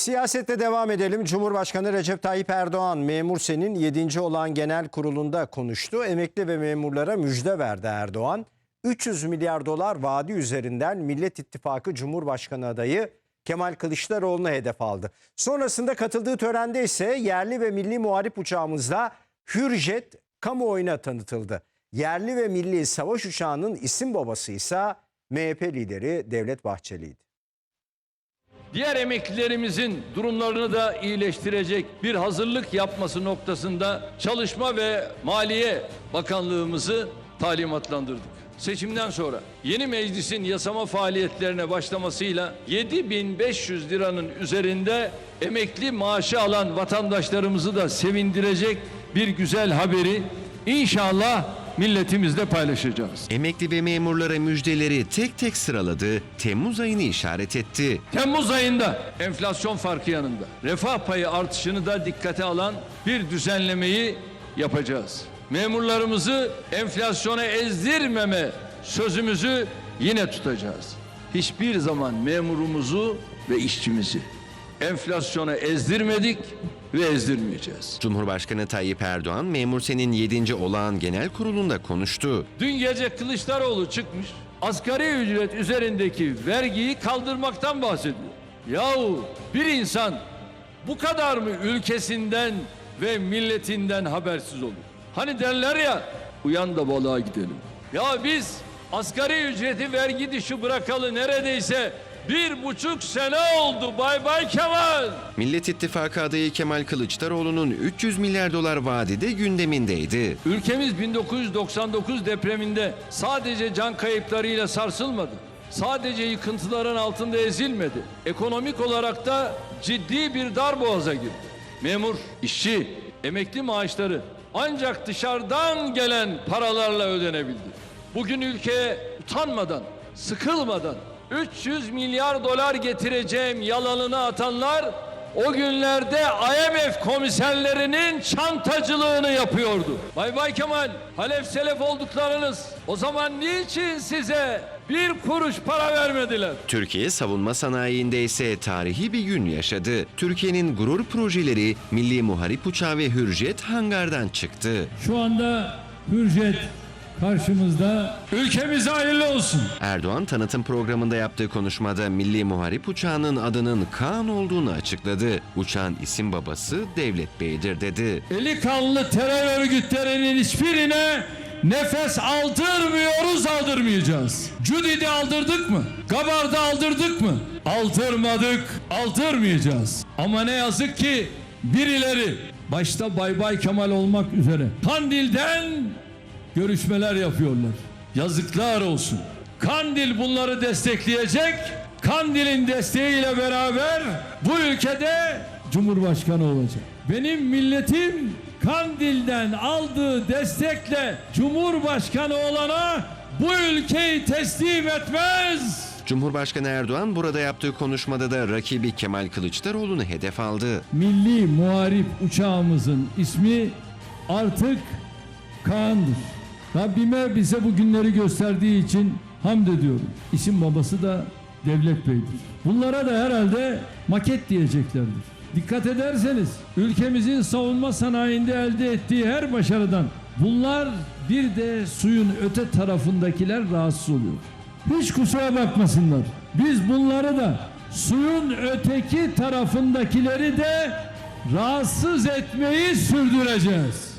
Siyasette devam edelim. Cumhurbaşkanı Recep Tayyip Erdoğan memur senin 7. olan genel kurulunda konuştu. Emekli ve memurlara müjde verdi Erdoğan. 300 milyar dolar vadi üzerinden Millet İttifakı Cumhurbaşkanı adayı Kemal Kılıçdaroğlu'na hedef aldı. Sonrasında katıldığı törende ise yerli ve milli muharip uçağımızla Hürjet kamuoyuna tanıtıldı. Yerli ve milli savaş uçağının isim babası ise MHP lideri Devlet Bahçeli'ydi. Diğer emeklilerimizin durumlarını da iyileştirecek bir hazırlık yapması noktasında Çalışma ve Maliye Bakanlığımızı talimatlandırdık. Seçimden sonra yeni meclisin yasama faaliyetlerine başlamasıyla 7500 liranın üzerinde emekli maaşı alan vatandaşlarımızı da sevindirecek bir güzel haberi inşallah milletimizle paylaşacağız. Emekli ve memurlara müjdeleri tek tek sıraladı, Temmuz ayını işaret etti. Temmuz ayında enflasyon farkı yanında refah payı artışını da dikkate alan bir düzenlemeyi yapacağız. Memurlarımızı enflasyona ezdirmeme sözümüzü yine tutacağız. Hiçbir zaman memurumuzu ve işçimizi enflasyona ezdirmedik ve ezdirmeyeceğiz. Cumhurbaşkanı Tayyip Erdoğan, Memur Sen'in 7. olağan genel kurulunda konuştu. Dün gece Kılıçdaroğlu çıkmış asgari ücret üzerindeki vergiyi kaldırmaktan bahsediyor. Yahu bir insan bu kadar mı ülkesinden ve milletinden habersiz olur? Hani derler ya uyan da balığa gidelim. Ya biz asgari ücreti vergi dışı bırakalı neredeyse bir buçuk sene oldu Bay Bay Kemal. Millet İttifakı adayı Kemal Kılıçdaroğlu'nun 300 milyar dolar vadide gündemindeydi. Ülkemiz 1999 depreminde sadece can kayıplarıyla sarsılmadı. Sadece yıkıntıların altında ezilmedi. Ekonomik olarak da ciddi bir darboğaza girdi. Memur, işçi, emekli maaşları ancak dışarıdan gelen paralarla ödenebildi. Bugün ülkeye utanmadan, sıkılmadan 300 milyar dolar getireceğim yalanını atanlar o günlerde IMF komiserlerinin çantacılığını yapıyordu. Bay Bay Kemal, Halef Selef olduklarınız o zaman niçin size bir kuruş para vermediler? Türkiye savunma sanayinde ise tarihi bir gün yaşadı. Türkiye'nin gurur projeleri Milli Muharip Uçağı ve Hürjet hangardan çıktı. Şu anda Hürjet karşımızda. Ülkemize hayırlı olsun. Erdoğan tanıtım programında yaptığı konuşmada Milli Muharip Uçağı'nın adının Kaan olduğunu açıkladı. Uçağın isim babası Devlet Bey'dir dedi. Eli kanlı terör örgütlerinin hiçbirine nefes aldırmıyoruz, aldırmayacağız. Cudi'de aldırdık mı? Gabar'da aldırdık mı? Aldırmadık, aldırmayacağız. Ama ne yazık ki birileri başta Bay Bay Kemal olmak üzere Kandil'den görüşmeler yapıyorlar. Yazıklar olsun. Kandil bunları destekleyecek. Kandil'in desteğiyle beraber bu ülkede Cumhurbaşkanı olacak. Benim milletim Kandil'den aldığı destekle Cumhurbaşkanı olana bu ülkeyi teslim etmez. Cumhurbaşkanı Erdoğan burada yaptığı konuşmada da rakibi Kemal Kılıçdaroğlu'nu hedef aldı. Milli Muharip uçağımızın ismi artık Kaan'dır. Rabbime bize bu günleri gösterdiği için hamd ediyorum. İsim babası da Devlet Bey'dir. Bunlara da herhalde maket diyeceklerdir. Dikkat ederseniz ülkemizin savunma sanayinde elde ettiği her başarıdan bunlar bir de suyun öte tarafındakiler rahatsız oluyor. Hiç kusura bakmasınlar. Biz bunları da suyun öteki tarafındakileri de rahatsız etmeyi sürdüreceğiz.